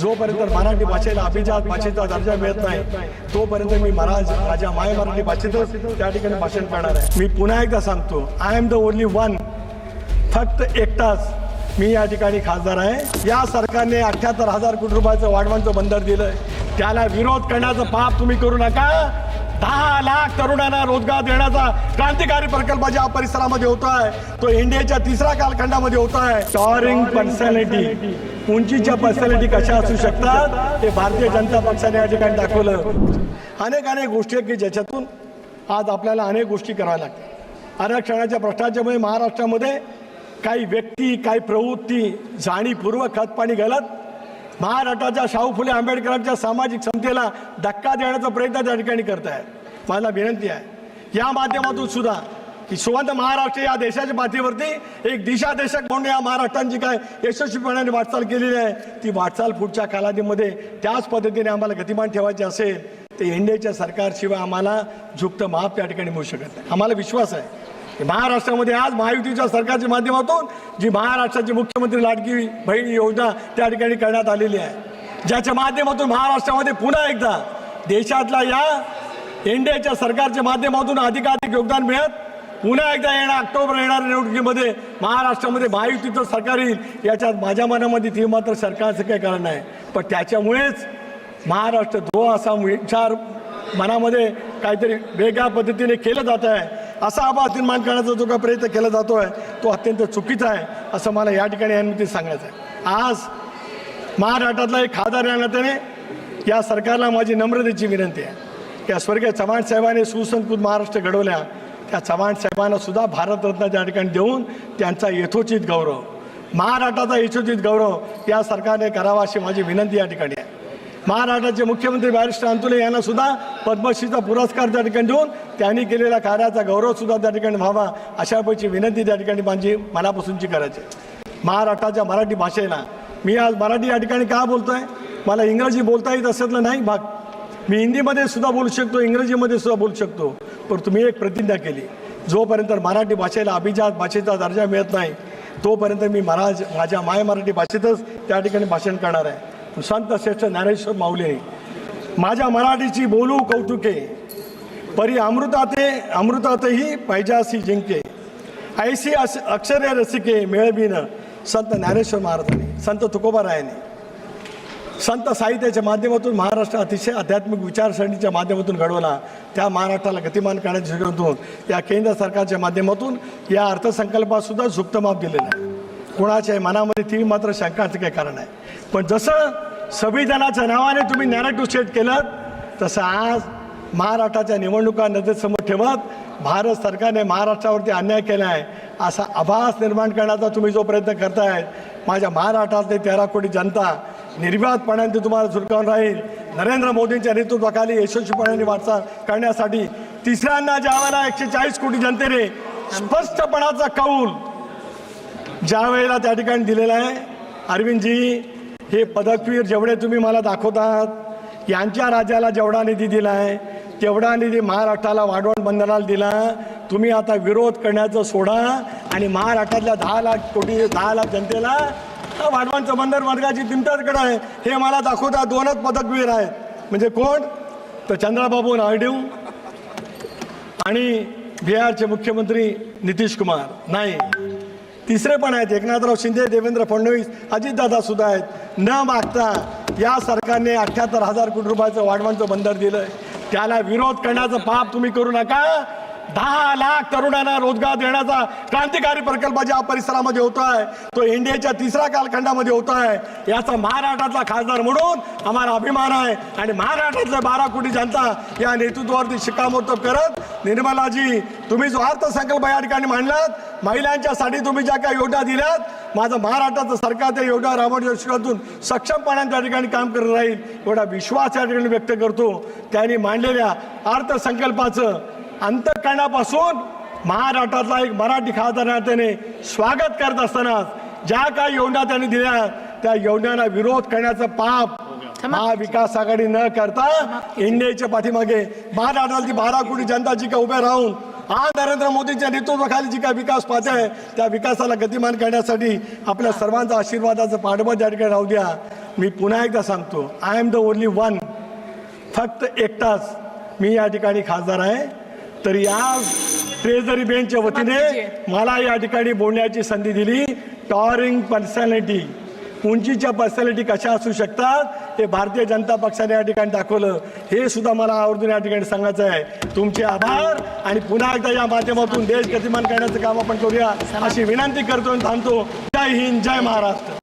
जोपर्यंत मराठी भाषेला अभिजात भाषेचा दर्जा मिळत नाही तोपर्यंत मी महाराज माझ्या माय मराठी भाषेतच त्या ठिकाणी भाषण करणार आहे. मी पुन्हा एकदा सांगतो I am the only one फक्त एकटाच मी या ठिकाणी खासदार आहे. या सरकारने अठ्याहत्तर हजार कोटी रुपयाचं वाढवांचं बंदर दिलं त्याला विरोध करण्याचं पाप तुम्ही करू नका. दहा लाख तरुणांना रोजगार देण्याचा क्रांतिकारी प्रकल्प ज्या परिसरामध्ये होत आहे तो इंडियाच्या तिसऱ्या कालखंडामध्ये होत आहे टॉरिंग पर्सनॅलिटी उंचीच्या पर्सनॅलिटी कशा असू शकतात हे भारतीय जनता पक्षाने या ठिकाणी दाखवलं. अनेक अनेक गोष्टी आहेत की ज्याच्यातून आज आपल्याला अनेक गोष्टी कराव्या लागतात. आरक्षणाच्या प्रश्नाच्यामुळे महाराष्ट्रामध्ये काही व्यक्ती काही प्रवृत्ती जाणीपूर्वक खतपाणी घालत महाराष्ट्राच्या शाहू फुले आंबेडकरांच्या सामाजिक समतेला धक्का देण्याचा प्रयत्न त्या ठिकाणी करत आहेत मला विनंती आहे. या माध्यमातून सुद्धा की सुवंत महाराष्ट्र या देशाच्या पाठीवरती एक दिशादेशक म्हणून या महाराष्ट्रांची काय यशस्वीपणाने वाटचाल केलेली आहे. ती वाटचाल पुढच्या कालावधीमध्ये त्याच पद्धतीने आम्हाला गतिमान ठेवायची असेल ते इंडियाच्या सरकारशिवाय आम्हाला झुकतं माप त्या ठिकाणी मिळू शकत नाही. आम्हाला विश्वास आहे. की महाराष्ट्रामध्ये आज महायुतीच्या सरकारच्या माध्यमातून जी महाराष्ट्राची मुख्यमंत्री लाडकी बहीण योजना त्या ठिकाणी करण्यात आलेली आहे. ज्याच्या माध्यमातून महाराष्ट्रामध्ये पुन्हा एकदा देशातला या इंडियाच्या सरकारच्या माध्यमातून अधिकाधिक योगदान मिळत पुन्हा एकदा येणार ऑक्टोबर येणाऱ्या निवडणुकीमध्ये. महाराष्ट्रामध्ये महायुतीचं सरकार येईल. याच्यात माझ्या मनामध्ये ती मात्र सरकारचं काही कारण नाही. पण त्याच्यामुळेच महाराष्ट्र धो असा विचार मनामध्ये काहीतरी वेगळ्या पद्धतीने केलं जात आहे. असा आभास निर्माण करण्याचा जो काही प्रयत्न केला जातो आहे तो अत्यंत चुकीचा आहे असं मला या ठिकाणी यानिमित्त सांगायचं आहे. आज महाराष्ट्रातला एक खासदार या नात्याने या सरकारला माझी नम्रतेची विनंती आहे. या स्वर्गीय चव्हाण साहेबांनी सुसंस्कृत महाराष्ट्र घडवल्या. त्या चव्हाण साहेबांना सुद्धा भारतरत्न त्या ठिकाणी देऊन त्यांचा यथोचित गौरव महाराष्ट्राचा यथोचित गौरव या सरकारने करावा अशी माझी विनंती या ठिकाणी आहे. महाराष्ट्राचे मुख्यमंत्री बॅरिस्टर अंतुले यांना सुद्धा पद्मश्रीचा पुरस्कार त्या ठिकाणी देऊन त्यांनी केलेल्या कार्याचा गौरव सुद्धा त्या ठिकाणी व्हावा अशापैकी विनंती त्या ठिकाणी माझी मनापासूनची करायची महाराष्ट्राच्या मराठी भाषेला मी आज मराठी या ठिकाणी का बोलतो आहे मला इंग्रजी बोलता येत असल्यातलं नाही भाग. मी हिंदीमध्ये सुद्धा बोलू शकतो इंग्रजीमध्ये सुद्धा बोलू शकतो. तुम्ही एक प्रतिज्ञा केली. जोपर्यंत मराठी भाषेला अभिजात भाषेचा दर्जा मिळत नाही तोपर्यंत मी महाराज माझ्या माय मराठी भाषेतच त्या ठिकाणी भाषण करणार आहे. संत श्रेष्ठ ज्ञानेश्वर माऊलीने माझ्या मराठीची बोलू कौतुके परी अमृताते अमृतातही पैजासी जिंके. ऐशी अस अक्षरे रसिके मेळबीन संत ज्ञानेश्वर महाराजांनी संत तुकोबारायांनी. संत साहित्याच्या माध्यमातून महाराष्ट्र अतिशय आध्यात्मिक विचारसरणीच्या माध्यमातून घडवला त्या महाराष्ट्राला गतिमान करण्याच्या दृष्टिकोनातून या केंद्र सरकारच्या माध्यमातून या अर्थसंकल्पातसुद्धा झुक्त माप दिलेलं आहे. कोणाच्या मनामध्ये ती मात्र शंकाचं काही कारण आहे पण जसं संविधानाच्या नावाने तुम्ही नॅरेटिव्ह सेट केलं तसं आज महाराष्ट्राच्या निवडणुका नजरेसमोर ठेवत भारत सरकारने महाराष्ट्रावरती अन्याय केला आहे असा आभास निर्माण करण्याचा तुम्ही जो प्रयत्न करताय माझ्या महाराष्ट्रातले तेरा कोटी जनता निर्व्यातपणाने तुम्हाला झुरकावून राहील. नरेंद्र मोदींच्या नेतृत्वाखाली यशस्वीपणाने वाटचाल करण्यासाठी तिसऱ्यांदा ज्यावेळेला एकशे चाळीस कोटी जनतेने स्पष्टपणाचा कौल ज्या वेळेला त्या ठिकाणी दिलेला आहे अरविंदजी हे पदकवीर जेवढे तुम्ही मला दाखवतात यांच्या राज्याला जेवढा निधी दिला आहे तेवढा निधी महाराष्ट्राला वाढवण बंधनाला दिला तुम्ही आता विरोध करण्याचं सोडा आणि महाराष्ट्रातल्या दहा लाख कोटी दहा लाख जनतेला वाढवांचं बंदर वर्गाची तुमच्याकडे आहे. हे मला दाखवता दोनच पदकवीर आहे. म्हणजे कोण? तर चंद्राबाबू नायडू आणि बिहारचे मुख्यमंत्री नितीश कुमार. नाही. तिसरे पण आहेत. एकनाथराव शिंदे देवेंद्र फडणवीस अजितदादा सुद्धा आहेत. न मागता या सरकारने अठ्ठ्याहत्तर हजार कोटी रुपयाचं वाढवांचं बंदर दिलंय. त्याला विरोध करण्याचं पाप तुम्ही करू नका. दहा लाख तरुणांना रोजगार देण्याचा क्रांतिकारी प्रकल्प ज्या परिसरामध्ये होत आहे तो इंडियाच्या तिसऱ्या कालखंडामध्ये होत आहे याचा महाराष्ट्रातला खासदार म्हणून आम्हाला अभिमान आहे. आणि महाराष्ट्रातल्या बारा कोटी जनता या नेतृत्वावरती शिक्कामोर्तब करत निर्मलाजी तुम्ही जो अर्थसंकल्प या ठिकाणी मांडलात महिलांच्यासाठी तुम्ही ज्या काही योजना दिल्यात माझं महाराष्ट्राचं सरकार त्या योजना राबवण्याच्या सक्षमपणे सक्षमपणाने त्या ठिकाणी काम करत राहील एवढा विश्वास या ठिकाणी व्यक्त करतो. त्यांनी मांडलेल्या अर्थसंकल्पाचं अंतकरणापासून महाराष्ट्रातला एक मराठी खासदार नात्याने स्वागत करत असताना ज्या काही योजना त्यांनी दिल्या त्या योजनांना विरोध करण्याचं पाप महाविकास आघाडी न करता इंडियाच्या पाठीमागे महाराष्ट्रातली बारा कोटी जनता जी का उभे राहून आज नरेंद्र मोदींच्या नेतृत्वाखाली जी काय विकास पाहत आहे त्या विकासाला गतिमान करण्यासाठी आपल्या सर्वांचा आशीर्वादाचं पाठबळ त्या ठिकाणी राहू द्या. मी पुन्हा एकदा सांगतो I am the only one फक्त एकटाच मी या ठिकाणी खासदार आहे. तर या ट्रेझरी बेंचच्या वतीने मला या ठिकाणी बोलण्याची संधी दिली. टॉरिंग पर्सनॅलिटी उंचीच्या पर्सनॅलिटी कशा असू शकतात हे भारतीय जनता पक्षाने या ठिकाणी दाखवलं. हे सुद्धा मला आवर्जून या ठिकाणी सांगायचं आहे. तुमचे आभार आणि पुन्हा एकदा या माध्यमातून देश गतिमान करण्याचं काम आपण करूया अशी विनंती करतो आणि थांबतो. जय हिंद जय महाराष्ट्र.